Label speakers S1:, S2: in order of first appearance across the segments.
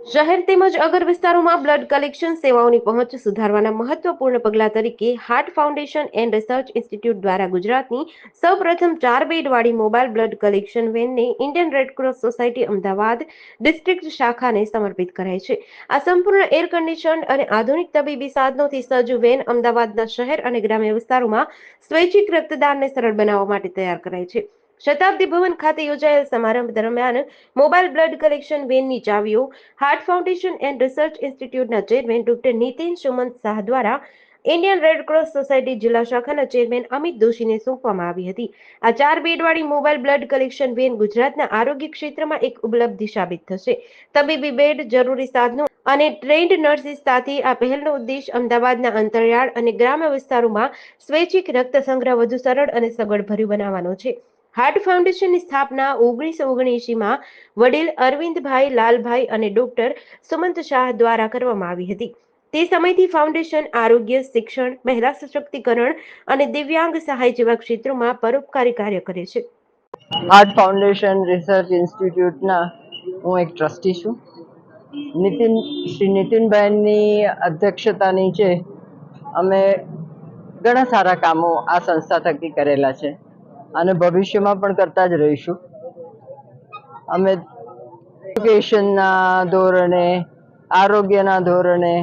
S1: શહેર તેમજ અગર વિસ્તારોમાં બ્લડ કલેક્શન સેવાઓની પહોંચ સુધારવાના મહત્વપૂર્ણ પગલા તરીકે heart foundation and research institute દ્વારા ગુજરાતની સૌપ્રથમ ચાર બેડવાળી mobile blood collection વેનને Indian red cross society Ahmedabad district શાખાને સમર્પિત કરાઈ છે. આ સંપૂર્ણ એર કન્ડિશન અને આધુનિક તબીબી સાધનોથી સજ્જ વેન અમદાવાદના શહેર અને ગ્રામ્ય વિસ્તારોમાં સ્વૈચ્છિક રક્તદાનને સરળ બનાવવા માટે તૈયાર કરાઈ છે. શતાબ્દી ભવન ખાતે યોજાયેલ સમારંભ દરમિયાન મોબાઈલ બ્લડ કલેક્શન વેનની ચાવીઓ, હાર્ટ ફાઉન્ડેશન એન્ડ રિસર્ચ ઇન્સ્ટિટ્યૂટના ચેરમેન ડોક્ટર નીતિન સુમંત શાહ દ્વારા ઇન્ડિયન રેડ ક્રોસ સોસાયટી જિલ્લા શાખાના ચેરમેન અમિત દોશીને સોંપવામાં આવી હતી. આ ચાર બેડવાળી મોબાઈલ બ્લડ કલેક્શન વેન ગુજરાતના આરોગ્ય ક્ષેત્રમાં એક ઉપલબ્ધિ સાબિત થશે. તબીબી બેડ, જરૂરી સાધનો અને ટ્રેન્ડ નર્સિસ સાથે આ પહેલનો ઉદ્દેશ અમદાવાદના અંતરિયાળ અને ગ્રામ્ય વિસ્તારોમાં સ્વૈચ્છિક રક્ત સંગ્રહ વધુ સરળ અને સગવડભર્યું બનાવવાનો છે. હાર્ટ ફાઉન્ડેશનની સ્થાપના ઓગણીસો ઓગણએંશીમાં વડીલ અરવિંદભાઈ લાલભાઈ અને ડોક્ટર સુમંત શાહ દ્વારા કરવામાં આવી હતી. તે સમયથી ફાઉન્ડેશન આરોગ્ય, શિક્ષણ, મહિલા સશક્તિકરણ અને દિવ્યાંગ સહાય જેવા ક્ષેત્રોમાં પરોપકારી કાર્ય કરે છે.
S2: હાર્ટ ફાઉન્ડેશન રિસર્ચ ઇન્સ્ટિટ્યૂટના હું એક ટ્રસ્ટી છું. નીતિન, શ્રી નીતિનભાઈની અધ્યક્ષતા નીચે અમે ઘણા સારા કામો આ સંસ્થા થકી કરેલા છે. અને ભવિષ્યમાં પણ કરતા જ રહીશું. અમે એજ્યુકેશનના ધોરણે, આરોગ્યના ધોરણે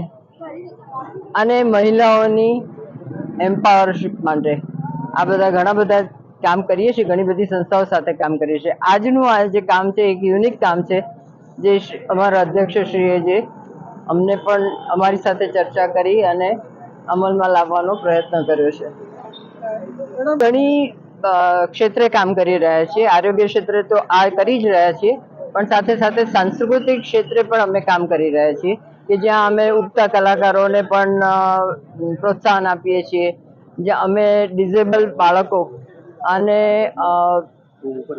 S2: અને મહિલાઓની એમ્પાવરશીપ માટે આ બધા ઘણા બધા કામ કરીએ છીએ, ઘણી બધી સંસ્થાઓ સાથે કામ કરીએ છીએ. આજનું આ જે કામ છે, એક યુનિક કામ છે, જે અમારા અધ્યક્ષશ્રીએ જે અમને પણ અમારી સાથે ચર્ચા કરી અને અમલમાં લાવવાનો પ્રયત્ન કર્યો છે. ઘણી ક્ષેત્રે કામ કરી રહ્યા છીએ. આરોગ્ય ક્ષેત્રે તો આ કરી જ રહ્યા છીએ, પણ સાથે સાથે સાંસ્કૃતિક ક્ષેત્રે પણ અમે કામ કરી રહ્યા છીએ કે જ્યાં અમે ઉગતા કલાકારોને પણ પ્રોત્સાહન આપીએ છીએ. જ્યાં અમે ડિઝેબલ બાળકો અને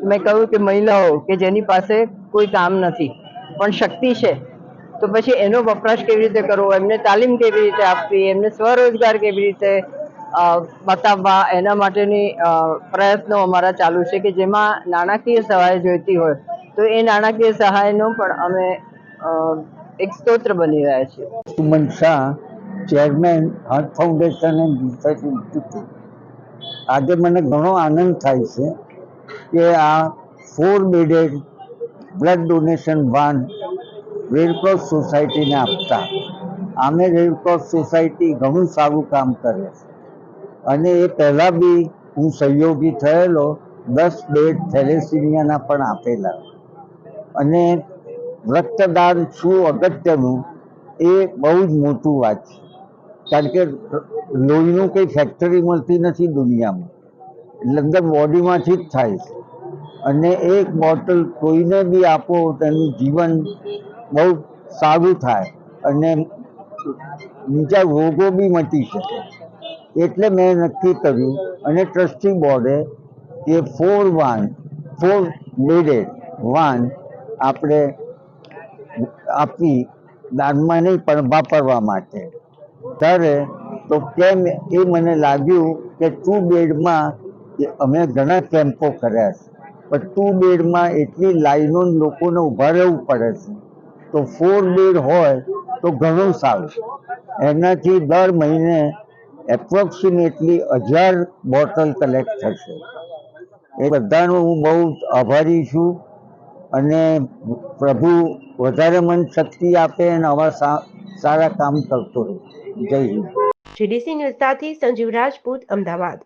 S2: મેં કહ્યું કે મહિલાઓ કે જેની પાસે કોઈ કામ નથી, પણ શક્તિ છે, તો પછી એનો વપરાશ કેવી રીતે કરવો? એમને તાલીમ કેવી રીતે આપવી? એમને સ્વરોજગાર કેવી રીતે બતાવવા એના માટેની પ્રયત્નો અમારા ચાલુ છે કે જેમાં નાણાકીય સહાય જોઈતી હોય તો એ નાણાકીય સહાયનો પણ અમે એક સ્ત્રોત્ર બની રહ્યા છીએ.
S3: Suman Shah, chairman, heart foundation and research institute. આજે મને ઘણો આનંદ થાય છે કે આ four bedded blood donation van red cross સોસાયટીને આપતા. આમે રેડક્રોસ સોસાયટી ઘણું સારું કામ કરે છે. અને એ પહેલાં બી હું સહયોગી થયેલો, દસ બેડ થેલેસિમિયાના પણ આપેલા. અને રક્તદાન શું અગત્યનું, એ બહુ જ મોટું વાત છે. કારણ કે લોહીનું કંઈ ફેક્ટરી મળતી નથી દુનિયામાં. એટલે અંદર બોડીમાંથી જ થાય છે. અને એક બોટલ કોઈને બી આપો, તેનું જીવન બહુ સારું થાય. અને બીજા રોગો બી મટી શકે. એટલે મેં નક્કી કર્યું અને ટ્રસ્ટી બોર્ડે એ four van, four bedded van આપણે આપી દાનમાં નહીં, પણ વાપરવા માટે. ત્યારે તો કેમ એ મને લાગ્યું કે ટુ બેડમાં અમે ઘણા કેમ્પો કર્યા છે. પણ ટુ બેડમાં એટલી લાઈનો લોકોને ઊભા રહેવું પડે છે. તો ફોર બેડ હોય તો ઘણું સારું. એનાથી દર મહિને એપ્રોક્સિમેટલી હજાર બોટલ કલેક્ટ થશે. એ બધાનો હું બહુ આભારી છું અને પ્રભુ વધારે મન શક્તિ આપે અને આવા સારા કામ કરતો રહે. જય હિન્દ.
S1: જીડીસી ન્યૂઝ સાથે સંજીવ રાજપૂત, અમદાવાદ.